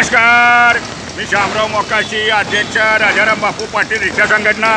नमस्कार. मी शामराव मोकाशी अध्यक्ष राजाराम बापू पाटील रिक्षा संघटना.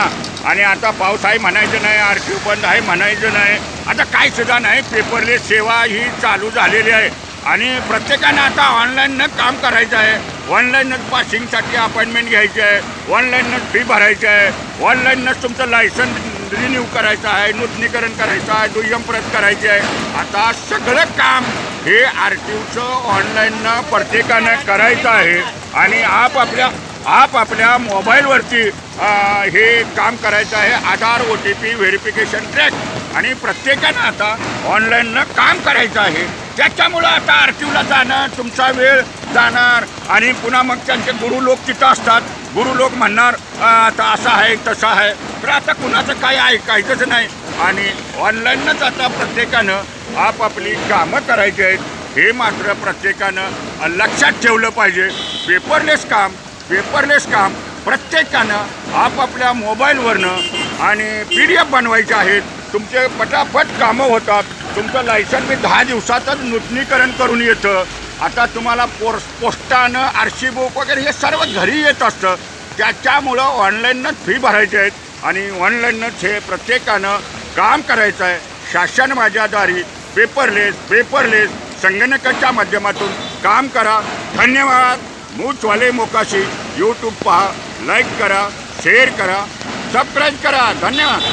आणि आता पाऊस आहे म्हणायचं नाही आर क्यू बंद आहे म्हणायचं नाही. आता काय सुद्धा नाही पेपरलेस सेवा ही चालू झालेली आहे. आणि प्रत्येकानं आता ऑनलाईननं काम करायचं आहे. ऑनलाईनच पासिंगसाठी अपॉइंटमेंट घ्यायची आहे. ऑनलाईनच फी भरायची आहे. ऑनलाईनच तुमचं लायसन रिन्यू करायचं आहे नूतनीकरण करायचं आहे दुय्यम प्रत करायची आहे. आता सगळं काम हे आर टी ओचं ऑनलाईननं प्रत्येकानं करायचं आहे आणि आपापल्या आपापल्या मोबाईलवरती हे काम करायचं आहे. Aadhaar O T P verification track. आणि प्रत्येकानं आता ऑनलाईननं काम करायचं आहे. त्याच्यामुळं आता आर टी ओला जाणं तुमचा वेळ जाणार. आणि पुन्हा मग त्यांचे गुरु लोक तिथं असतात. गुरु लोक म्हणणार आता असं आहे तसं आहे. तर आता कुणाचं काही ऐकायचंच नाही. आणि ऑनलाईनच आता प्रत्येकानं आपापली कामं करायची आहेत. हे मात्र प्रत्येकानं लक्षात ठेवलं पाहिजे. पेपरलेस काम पेपरलेस काम प्रत्येकानं आपापल्या मोबाईलवरनं आणि पी डी एफ बनवायचे आहेत. तुमचे पटापट कामं होतात. तुमचं लायसन मी दहा दिवसातच नूतनीकरण करून येतं. आता तुम्हाला पोर पोस्टानं आर सी बुक वगैरे हे सर्व घरी येत असतं. त्याच्यामुळं ऑनलाईनच फी भरायची आहेत. आणि ऑनलाईनच हे प्रत्येकानं काम करायचं आहे. शासन माझ्याद्वारे पेपरलेस पेपरलेस संगणकाच्या माध्यमातून काम करा. धन्यवाद. मूचवाले मोकाशी यूट्यूब पहा लाईक करा शेअर करा सबस्क्राईब करा. धन्यवाद.